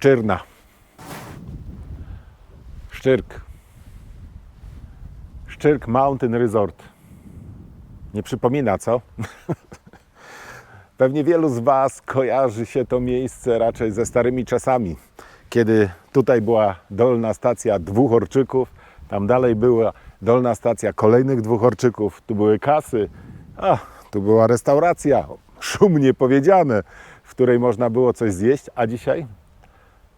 Szczyrna. Szczyrk. Szczyrk Mountain Resort. Nie przypomina, co? Pewnie wielu z Was kojarzy się to miejsce raczej ze starymi czasami, kiedy tutaj była dolna stacja dwóch orczyków, tam dalej była dolna stacja kolejnych dwóch orczyków, tu były kasy, a tu była restauracja, szumnie powiedziane, w której można było coś zjeść, a dzisiaj?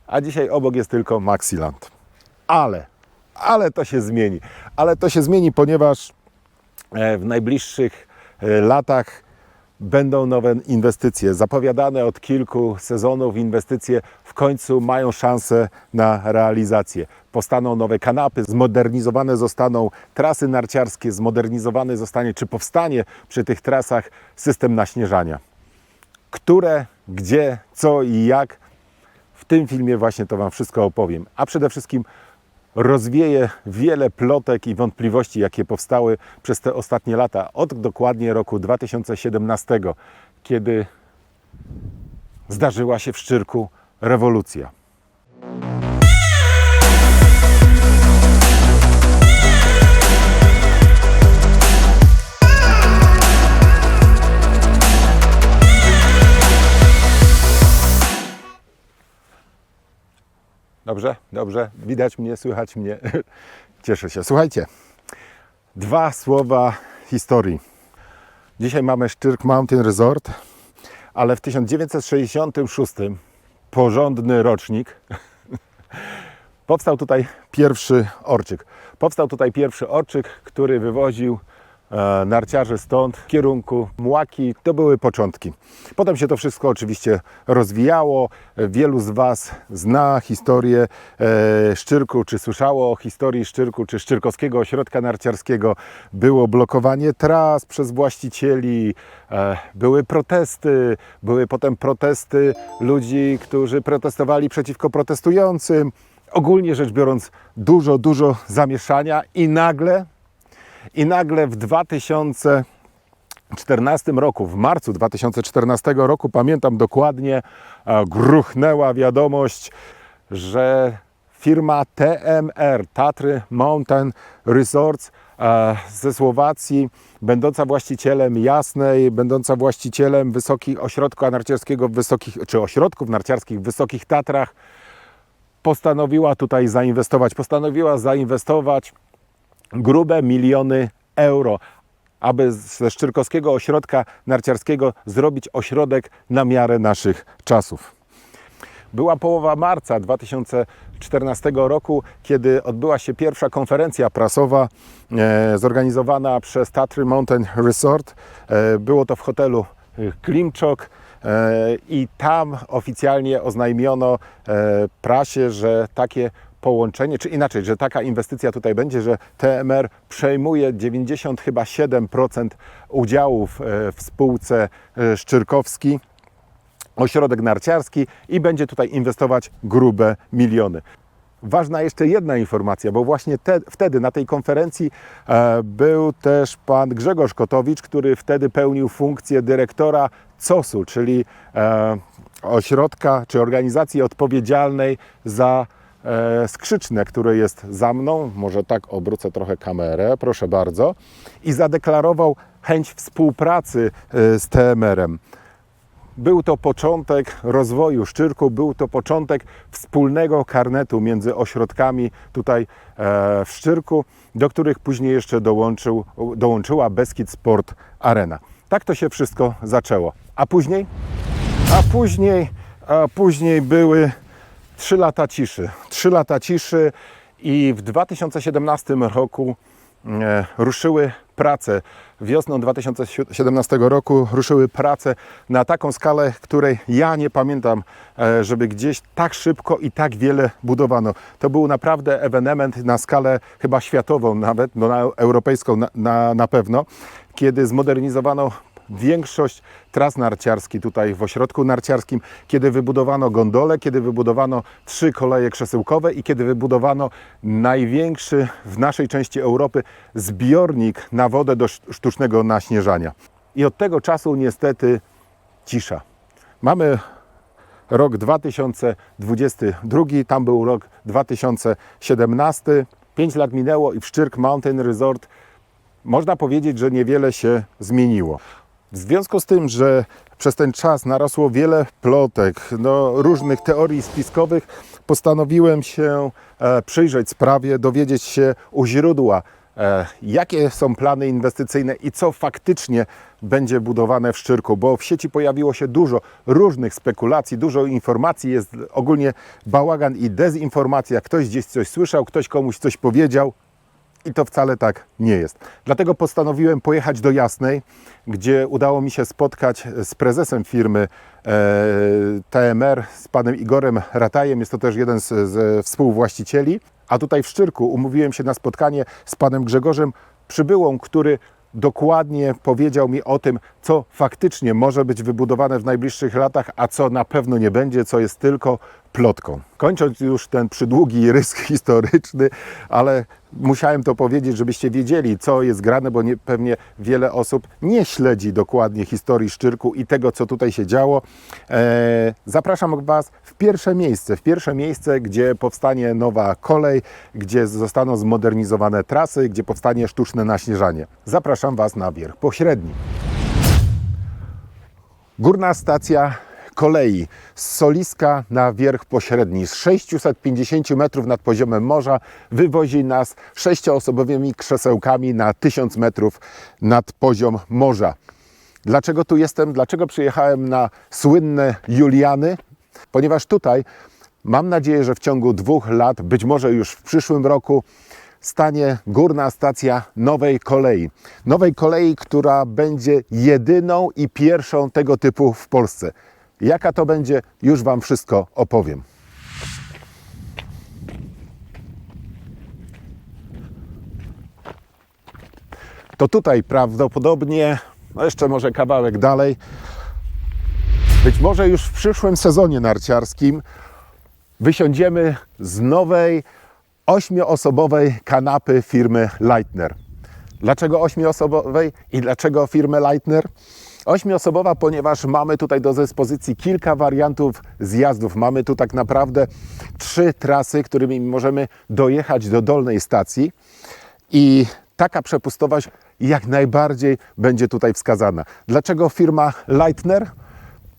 A dzisiaj obok jest tylko Maxiland. Ale, ale to się zmieni. Ale to się zmieni, ponieważ e, w najbliższych e, latach będą nowe inwestycje. Zapowiadane od kilku sezonów inwestycje w końcu mają szansę na realizację. Powstaną nowe kanapy, zmodernizowane zostaną trasy narciarskie, zmodernizowany zostanie, czy powstanie przy tych trasach system naśnieżania. Które, gdzie, co i jak, w tym filmie właśnie to Wam wszystko opowiem. A przede wszystkim rozwieję wiele plotek i wątpliwości, jakie powstały przez te ostatnie lata, od dokładnie roku 2017, kiedy zdarzyła się w Szczyrku rewolucja. Dobrze, dobrze, widać mnie, słychać mnie. Cieszę się. Słuchajcie, dwa słowa historii. Dzisiaj mamy Szczyrk Mountain Resort, ale w 1966 porządny rocznik powstał tutaj pierwszy orczyk. Powstał tutaj pierwszy orczyk, który wywoził e, narciarzy stąd w kierunku Młaki. To były początki. Potem się to wszystko oczywiście rozwijało. Wielu z Was zna historię e, Szczyrku, czy słyszało o historii Szczyrku, czy Szczyrkowskiego Ośrodka Narciarskiego. Było blokowanie tras przez właścicieli, e, były protesty, były potem protesty ludzi, którzy protestowali przeciwko protestującym. Ogólnie rzecz biorąc, dużo, dużo zamieszania i nagle i nagle w 2014 roku, w marcu 2014 roku, pamiętam dokładnie, e, gruchnęła wiadomość, że firma TMR, Tatry Mountain Resorts e, ze Słowacji, będąca właścicielem Jasnej, będąca właścicielem wysokich ośrodka narciarskiego w wysokich, czy ośrodków narciarskich w Wysokich Tatrach, postanowiła tutaj zainwestować. Postanowiła zainwestować grube miliony euro, aby ze Szczyrkowskiego Ośrodka Narciarskiego zrobić ośrodek na miarę naszych czasów. Była połowa marca 2014 roku, kiedy odbyła się pierwsza konferencja prasowa e, zorganizowana przez Tatry Mountain Resort. E, było to w hotelu e, Klimczok. E, I tam oficjalnie oznajmiono e, prasie, że takie połączenie, czy inaczej, że taka inwestycja tutaj będzie, że TMR przejmuje 90 chyba 7% udziałów e, w spółce e, Szczyrkowski, ośrodek narciarski i będzie tutaj inwestować grube miliony. Ważna jeszcze jedna informacja, bo właśnie te, wtedy na tej konferencji e, był też pan Grzegorz Kotowicz, który wtedy pełnił funkcję dyrektora COS-u, czyli e, ośrodka czy organizacji odpowiedzialnej za skrzyczne, które jest za mną. Może tak obrócę trochę kamerę, proszę bardzo. I zadeklarował chęć współpracy e, z TMR-em. Był to początek rozwoju Szczyrku, był to początek wspólnego karnetu między ośrodkami tutaj e, w Szczyrku, do których później jeszcze dołączył, dołączyła Beskid Sport Arena. Tak to się wszystko zaczęło. A później? A później, a później były trzy lata ciszy. Trzy lata ciszy i w 2017 roku e, ruszyły prace. Wiosną 2017 roku ruszyły prace na taką skalę, której ja nie pamiętam, e, żeby gdzieś tak szybko i tak wiele budowano. To był naprawdę ewenement na skalę chyba światową nawet, no na europejską na, na, na pewno, kiedy zmodernizowano większość tras narciarskich tutaj w ośrodku narciarskim, kiedy wybudowano gondolę, kiedy wybudowano trzy koleje krzesełkowe i kiedy wybudowano największy w naszej części Europy zbiornik na wodę do sz- sztucznego naśnieżania. I od tego czasu niestety cisza. Mamy rok 2022, tam był rok 2017. 5 lat minęło i w Szczyrk Mountain Resort można powiedzieć, że niewiele się zmieniło. W związku z tym, że przez ten czas narosło wiele plotek, no, różnych teorii spiskowych, postanowiłem się e, przyjrzeć sprawie, dowiedzieć się u źródła, e, jakie są plany inwestycyjne i co faktycznie będzie budowane w Szczyrku, bo w sieci pojawiło się dużo różnych spekulacji, dużo informacji, jest ogólnie bałagan i dezinformacja. Ktoś gdzieś coś słyszał, ktoś komuś coś powiedział, i to wcale tak nie jest. Dlatego postanowiłem pojechać do Jasnej, gdzie udało mi się spotkać z prezesem firmy e, TMR, z panem Igorem Ratajem. Jest to też jeden z, z współwłaścicieli. A tutaj w Szczyrku umówiłem się na spotkanie z panem Grzegorzem Przybyłą, który dokładnie powiedział mi o tym, co faktycznie może być wybudowane w najbliższych latach, a co na pewno nie będzie, co jest tylko plotką. Kończąc już ten przydługi rys historyczny, ale musiałem to powiedzieć, żebyście wiedzieli, co jest grane, bo nie, pewnie wiele osób nie śledzi dokładnie historii Szczyrku i tego, co tutaj się działo. E, zapraszam Was w pierwsze miejsce, w pierwsze miejsce, gdzie powstanie nowa kolej, gdzie zostaną zmodernizowane trasy, gdzie powstanie sztuczne naśnieżanie. Zapraszam Was na wierch pośredni. Górna stacja kolei z Soliska na wierch pośredni z 650 metrów nad poziomem morza wywozi nas sześcioosobowymi krzesełkami na 1000 metrów nad poziom morza. Dlaczego tu jestem? Dlaczego przyjechałem na słynne Juliany? Ponieważ tutaj mam nadzieję, że w ciągu dwóch lat, być może już w przyszłym roku, stanie górna stacja nowej kolei. Nowej kolei, która będzie jedyną i pierwszą tego typu w Polsce. Jaka to będzie, już Wam wszystko opowiem. To tutaj prawdopodobnie, no jeszcze może kawałek dalej, być może już w przyszłym sezonie narciarskim wysiądziemy z nowej ośmioosobowej kanapy firmy Leitner. Dlaczego ośmioosobowej i dlaczego firmy Leitner? Ośmioosobowa, ponieważ mamy tutaj do dyspozycji kilka wariantów zjazdów. Mamy tu tak naprawdę trzy trasy, którymi możemy dojechać do dolnej stacji i taka przepustowość jak najbardziej będzie tutaj wskazana. Dlaczego firma Leitner?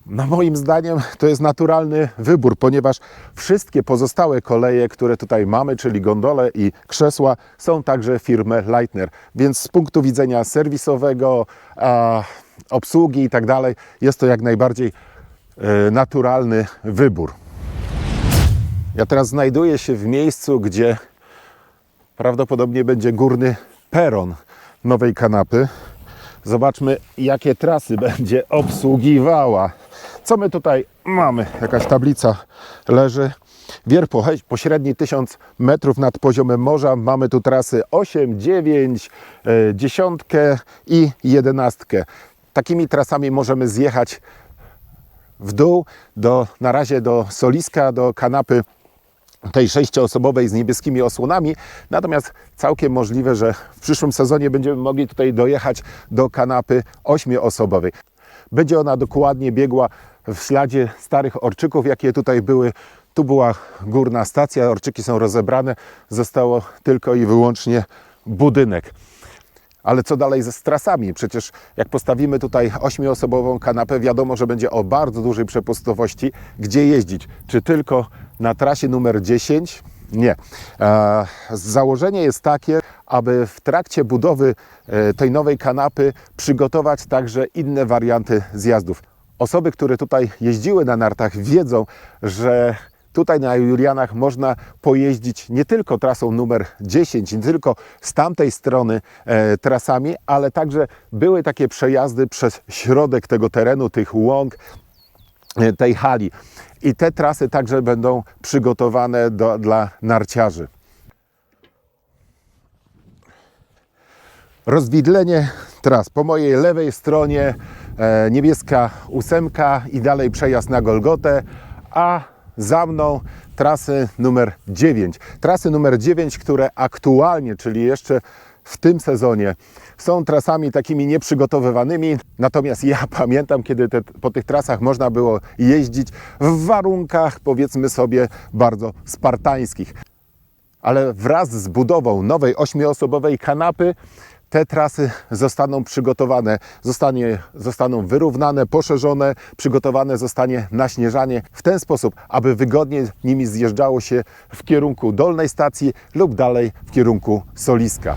No moim zdaniem to jest naturalny wybór, ponieważ wszystkie pozostałe koleje, które tutaj mamy, czyli gondole i krzesła, są także firmy Leitner. Więc z punktu widzenia serwisowego, a, obsługi i tak dalej, jest to jak najbardziej e, naturalny wybór. Ja teraz znajduję się w miejscu, gdzie prawdopodobnie będzie górny peron nowej kanapy. Zobaczmy, jakie trasy będzie obsługiwała. Co my tutaj mamy? Jakaś tablica leży. Wierch poche- pośredni 1000 metrów nad poziomem morza. Mamy tu trasy 8, 9, e, 10 i 11. Takimi trasami możemy zjechać w dół, do, na razie do Soliska, do kanapy tej sześcioosobowej z niebieskimi osłonami. Natomiast całkiem możliwe, że w przyszłym sezonie będziemy mogli tutaj dojechać do kanapy ośmioosobowej. Będzie ona dokładnie biegła w śladzie starych orczyków, jakie tutaj były. Tu była górna stacja, orczyki są rozebrane, zostało tylko i wyłącznie budynek. Ale co dalej ze strasami? Przecież jak postawimy tutaj ośmioosobową kanapę, wiadomo, że będzie o bardzo dużej przepustowości. Gdzie jeździć? Czy tylko na trasie numer 10? Nie. E, założenie jest takie, aby w trakcie budowy e, tej nowej kanapy przygotować także inne warianty zjazdów. Osoby, które tutaj jeździły na nartach, wiedzą, że Tutaj na Julianach można pojeździć nie tylko trasą numer 10, nie tylko z tamtej strony e, trasami, ale także były takie przejazdy przez środek tego terenu, tych łąk, e, tej hali. I te trasy także będą przygotowane do, dla narciarzy. Rozwidlenie tras. Po mojej lewej stronie niebieska ósemka i dalej przejazd na Golgotę, a za mną trasy numer 9. Trasy numer 9, które aktualnie, czyli jeszcze w tym sezonie są trasami takimi nieprzygotowywanymi. Natomiast ja pamiętam, kiedy te, po tych trasach można było jeździć w warunkach, powiedzmy sobie, bardzo spartańskich. Ale wraz z budową nowej ośmioosobowej kanapy te trasy zostaną przygotowane, zostanie, zostaną wyrównane, poszerzone, przygotowane zostanie naśnieżanie w ten sposób, aby wygodnie nimi zjeżdżało się w kierunku dolnej stacji lub dalej w kierunku Soliska.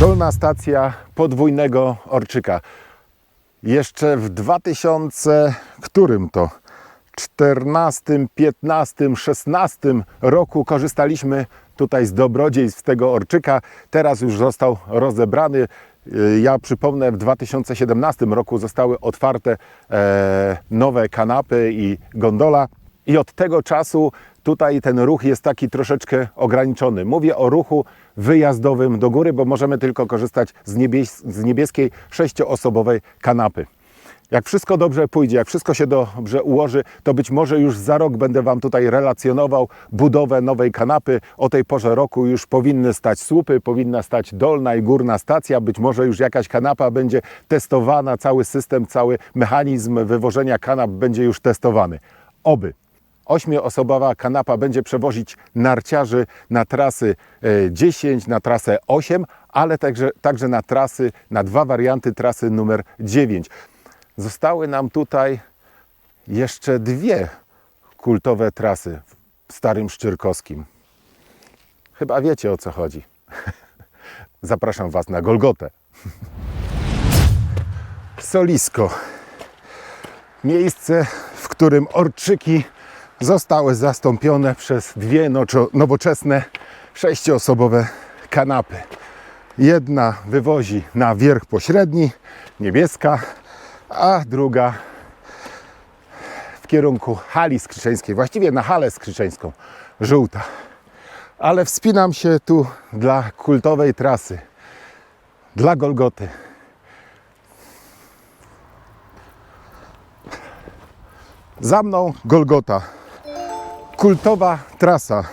Dolna stacja podwójnego Orczyka. Jeszcze w 2000, którym to? 14, 15, 16 roku korzystaliśmy tutaj z dobrodziejstw tego orczyka. Teraz już został rozebrany. Y, Ja przypomnę, w 2017 roku zostały otwarte e, nowe kanapy i gondola. I od tego czasu tutaj ten ruch jest taki troszeczkę ograniczony. Mówię o ruchu wyjazdowym do góry, bo możemy tylko korzystać z, niebies z niebieskiej sześcioosobowej kanapy. Jak wszystko dobrze pójdzie, jak wszystko się dobrze ułoży, to być może już za rok będę Wam tutaj relacjonował budowę nowej kanapy. O tej porze roku już powinny stać słupy, powinna stać dolna i górna stacja. Być może już jakaś kanapa będzie testowana, cały system, cały mechanizm wywożenia kanap będzie już testowany. Oby. Ośmioosobowa kanapa będzie przewozić narciarzy na trasy e, 10, na trasę 8, ale także, także na trasy, na dwa warianty trasy numer 9. Zostały nam tutaj jeszcze dwie kultowe trasy w Starym Szczyrkowskim. Chyba wiecie o co chodzi. Zapraszam Was na Golgotę. Solisko. Miejsce, w którym orczyki zostały zastąpione przez dwie nowoczesne sześcioosobowe kanapy. Jedna wywozi na wierch pośredni, niebieska, a druga w kierunku hali skrzyczeńskiej, właściwie na halę skrzyczeńską, żółta. Ale wspinam się tu dla kultowej trasy, dla Golgoty. Za mną Golgota. Kultowa trasa.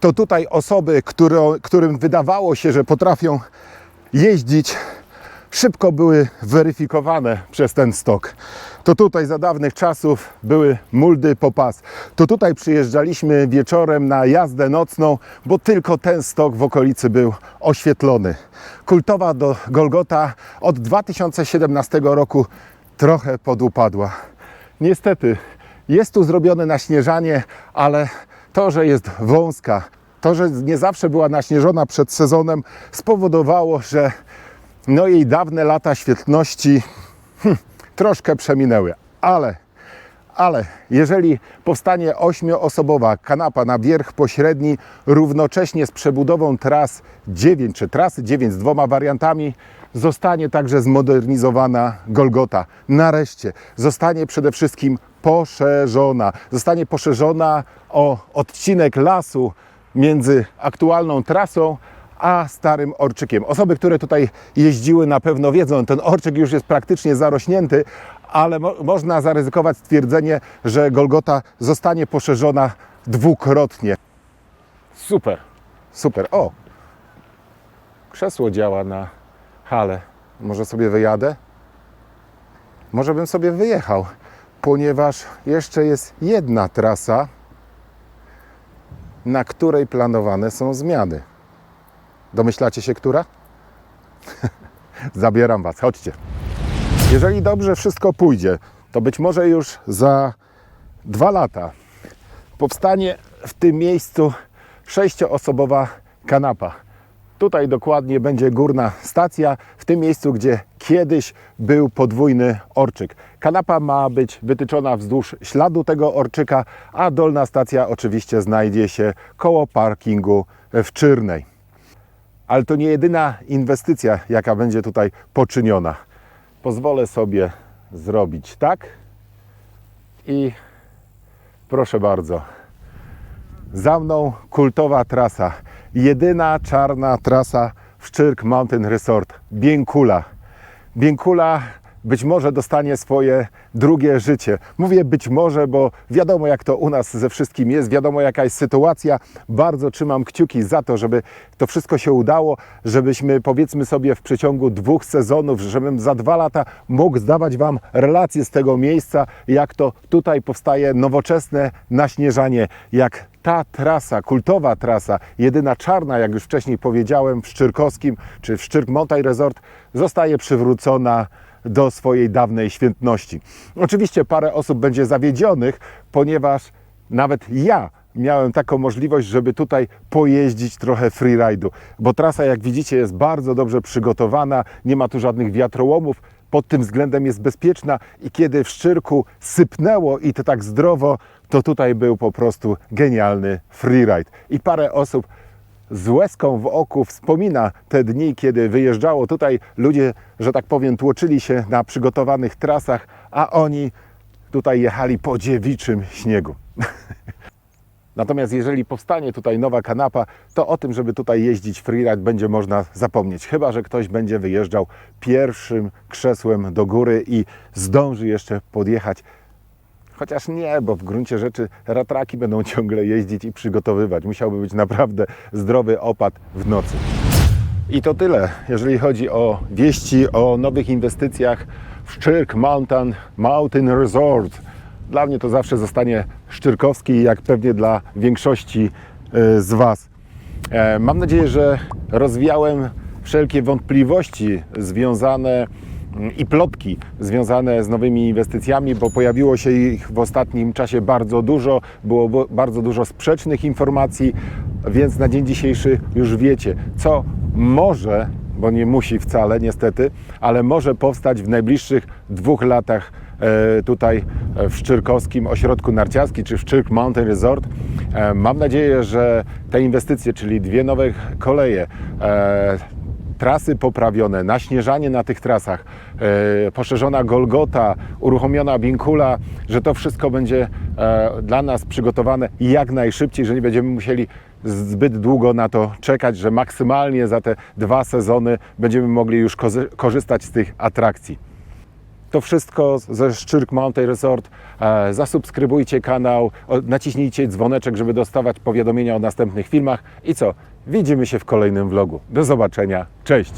To tutaj osoby, które, którym wydawało się, że potrafią jeździć, szybko były weryfikowane przez ten stok. To tutaj za dawnych czasów były muldy po pas. To tutaj przyjeżdżaliśmy wieczorem na jazdę nocną, bo tylko ten stok w okolicy był oświetlony. Kultowa do Golgota od 2017 roku trochę podupadła. Niestety jest tu zrobione naśnieżanie, ale to, że jest wąska, to, że nie zawsze była naśnieżona przed sezonem, spowodowało, że no jej dawne lata świetności hm, troszkę przeminęły. Ale, ale jeżeli powstanie ośmioosobowa kanapa na wierch pośredni równocześnie z przebudową tras 9 czy trasy 9 z dwoma wariantami, zostanie także zmodernizowana Golgota. Nareszcie zostanie przede wszystkim poszerzona. Zostanie poszerzona o odcinek lasu między aktualną trasą a starym orczykiem. Osoby, które tutaj jeździły na pewno wiedzą, ten orczyk już jest praktycznie zarośnięty, ale mo można zaryzykować stwierdzenie, że Golgota zostanie poszerzona dwukrotnie. Super, super. O, krzesło działa na hale. Może sobie wyjadę? Może bym sobie wyjechał, ponieważ jeszcze jest jedna trasa, na której planowane są zmiany. Domyślacie się, która? Zabieram Was, chodźcie. Jeżeli dobrze wszystko pójdzie, to być może już za dwa lata powstanie w tym miejscu sześcioosobowa kanapa. Tutaj dokładnie będzie górna stacja, w tym miejscu, gdzie kiedyś był podwójny orczyk. Kanapa ma być wytyczona wzdłuż śladu tego orczyka, a dolna stacja oczywiście znajdzie się koło parkingu w Czyrnej. Ale to nie jedyna inwestycja, jaka będzie tutaj poczyniona. Pozwolę sobie zrobić tak i proszę bardzo. Za mną kultowa trasa. Jedyna czarna trasa w Szczyrk Mountain Resort. Bienkula. Bienkula być może dostanie swoje drugie życie. Mówię być może, bo wiadomo jak to u nas ze wszystkim jest, wiadomo jaka jest sytuacja. Bardzo trzymam kciuki za to, żeby to wszystko się udało, żebyśmy powiedzmy sobie w przeciągu dwóch sezonów, żebym za dwa lata mógł zdawać Wam relacje z tego miejsca, jak to tutaj powstaje nowoczesne naśnieżanie, jak ta trasa, kultowa trasa, jedyna czarna, jak już wcześniej powiedziałem, w Szczyrkowskim czy w Szczyrk Mountain Resort, zostaje przywrócona do swojej dawnej świętności. Oczywiście parę osób będzie zawiedzionych, ponieważ nawet ja miałem taką możliwość, żeby tutaj pojeździć trochę freeride'u, bo trasa, jak widzicie, jest bardzo dobrze przygotowana, nie ma tu żadnych wiatrołomów, pod tym względem jest bezpieczna i kiedy w Szczyrku sypnęło i to tak zdrowo, to tutaj był po prostu genialny freeride. I parę osób z łezką w oku wspomina te dni, kiedy wyjeżdżało tutaj ludzie, że tak powiem, tłoczyli się na przygotowanych trasach, a oni tutaj jechali po dziewiczym śniegu. Natomiast jeżeli powstanie tutaj nowa kanapa, to o tym, żeby tutaj jeździć freeride będzie można zapomnieć. Chyba, że ktoś będzie wyjeżdżał pierwszym krzesłem do góry i zdąży jeszcze podjechać. Chociaż nie, bo w gruncie rzeczy ratraki będą ciągle jeździć i przygotowywać. Musiałby być naprawdę zdrowy opad w nocy. I to tyle, jeżeli chodzi o wieści o nowych inwestycjach w Szczyrk Mountain, Mountain Resort. Dla mnie to zawsze zostanie Szczyrkowski, jak pewnie dla większości e, z Was. E, Mam nadzieję, że rozwiałem wszelkie wątpliwości związane mm, i plotki związane z nowymi inwestycjami, bo pojawiło się ich w ostatnim czasie bardzo dużo, było bardzo dużo sprzecznych informacji, więc na dzień dzisiejszy już wiecie, co może, bo nie musi wcale niestety, ale może powstać w najbliższych dwóch latach e, tutaj w Szczyrkowskim Ośrodku Narciarskim czy w Szczyrk Mountain Resort. E, Mam nadzieję, że te inwestycje, czyli dwie nowe koleje, e, trasy poprawione, naśnieżanie na tych trasach, e, poszerzona Golgota, uruchomiona Binkula, że to wszystko będzie e, dla nas przygotowane jak najszybciej, że nie będziemy musieli zbyt długo na to czekać, że maksymalnie za te dwa sezony będziemy mogli już korzystać z tych atrakcji. To wszystko ze Szczyrk Mountain Resort. E, Zasubskrybujcie kanał, naciśnijcie dzwoneczek, żeby dostawać powiadomienia o następnych filmach. I co? Widzimy się w kolejnym vlogu. Do zobaczenia. Cześć!